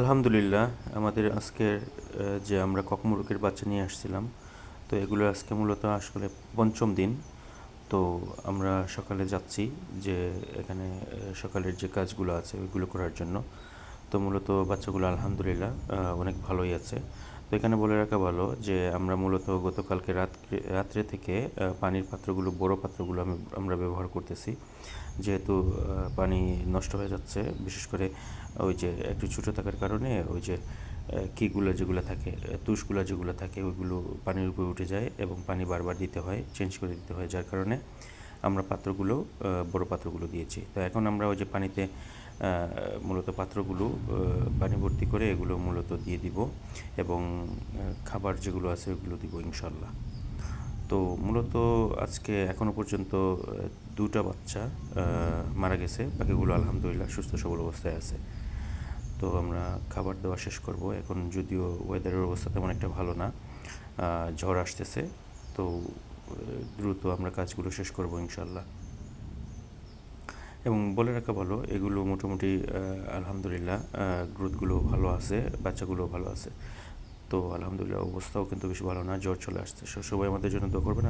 আলহামদুলিল্লাহ, আমাদের আজকের যে আমরা ককমুরুকের বাচ্চা নিয়ে আসছিলাম, তো এগুলো আজকে মূলত আসলে পঞ্চম দিন। তো আমরা সকালে যাচ্ছি যে এখানে সকালের যে কাজগুলো আছে ওইগুলো করার জন্য। তো মূলত বাচ্চাগুলো আলহামদুলিল্লাহ অনেক ভালোই আছে। এখানে বলে রাখা ভালো যে আমরা মূলত গতকালকে রাত্রে রাত্রে থেকে পানির পাত্রগুলো, বড় পাত্রগুলো আমি, আমরা ব্যবহার করতেছি। যেহেতু পানি নষ্ট হয়ে যাচ্ছে, বিশেষ করে ওই যে একটু ছোটো থাকার কারণে ওই যে কিগুলো যেগুলো থাকে তুষগুলো যেগুলো থাকে, ওইগুলো পানির উপরে উঠে যায় এবং পানি বারবার দিতে হয় চেঞ্জ করে দিতে হয়, যার কারণে আমরা পাত্রগুলো বড় পাত্রগুলো দিয়েছি। তো এখন আমরা ওই যে পানিতে মূলত পাত্রগুলো পানি ভর্তি করে এগুলো মূলত দিয়ে দিব এবং খাবার যেগুলো আছে ওগুলো দিব ইনশাল্লাহ। তো মূলত আজকে এখনও পর্যন্ত দুটা বাচ্চা মারা গেছে। বাকিগুলো আলহামদুলিল্লাহ সুস্থ সবল অবস্থায় আছে। তো আমরা খাবার দেওয়া শেষ করব। এখন যদিও ওয়েদারের অবস্থা তেমন একটা ভালো না ঝড় আসতেছে। তো দ্রুত আমরা কাজগুলো শেষ করব ইনশাল্লাহ এবং বলে রাখা ভালো, এগুলো মোটামুটি আলহামদুলিল্লাহ গ্রোথগুলো ভালো আছে বাচ্চাগুলো ভালো আছে। তো আলহামদুলিল্লাহ অবস্থাও কিন্তু বেশি ভালো না, জ্বর চলে আসছে। সবাই আমাদের জন্য দোয়া করবেন।